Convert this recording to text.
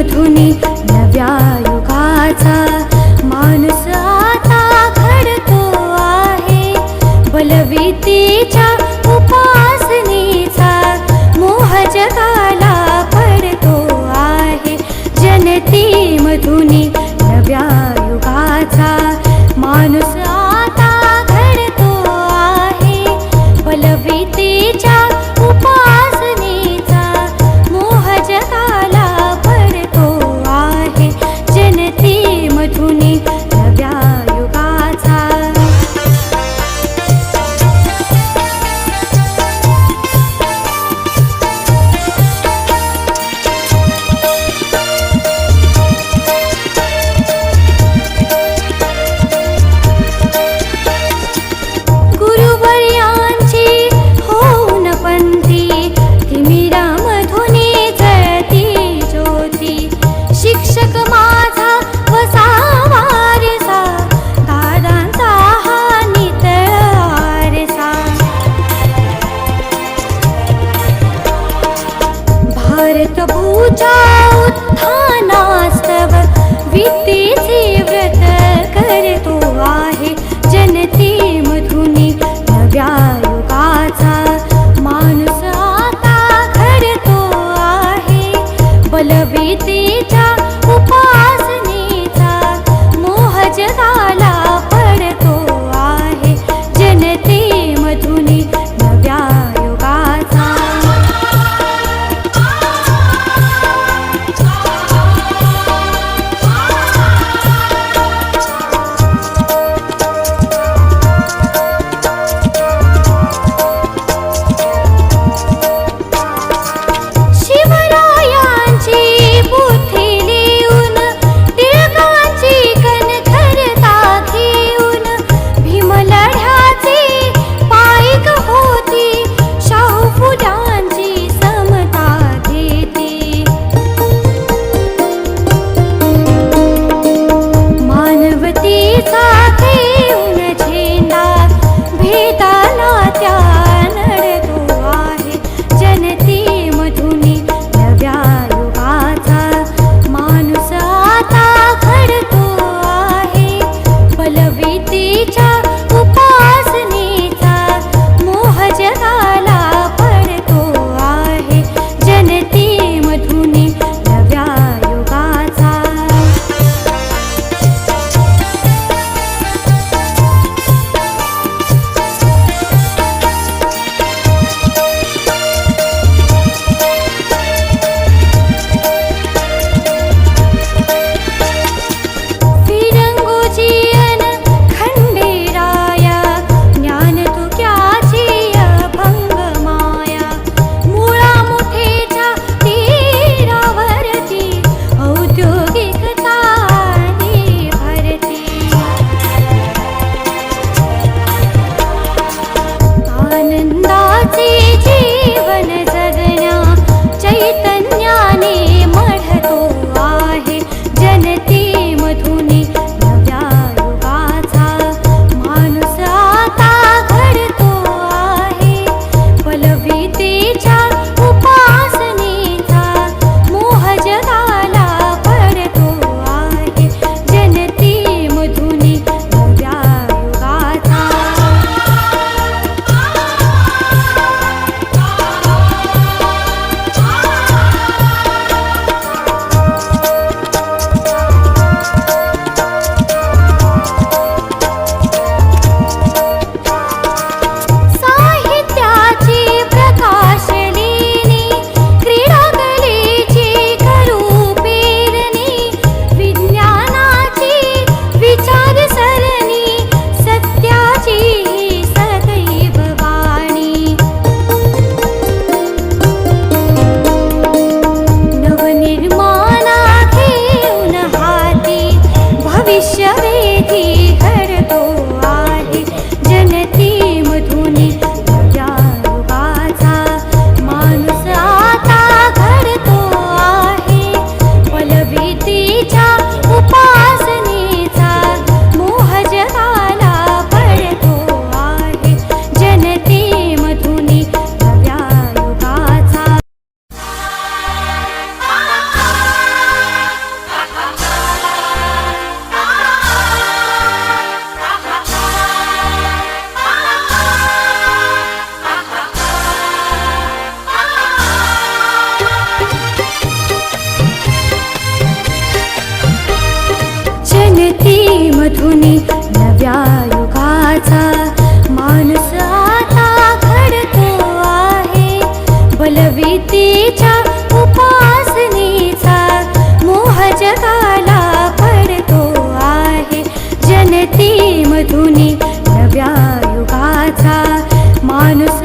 मधुनी नव्या युगाचा माणूस आता घडतो आहे. बलवितेच्या उपासनेचा मोह जगाला पडतो आहे. जनती मधुनी नव्या युगाचा माणूस आता घडतो आहे. बलवितेच्या पर कबू तो जाओ था हाँ, মনের मधुनी नव्या युगाचा माणूस आता घडतो आहे. बलवीतीच्या उपासनेचा मोह जगाला पडतो आहे. जनती मधुनी नव्या युगाचा माणूस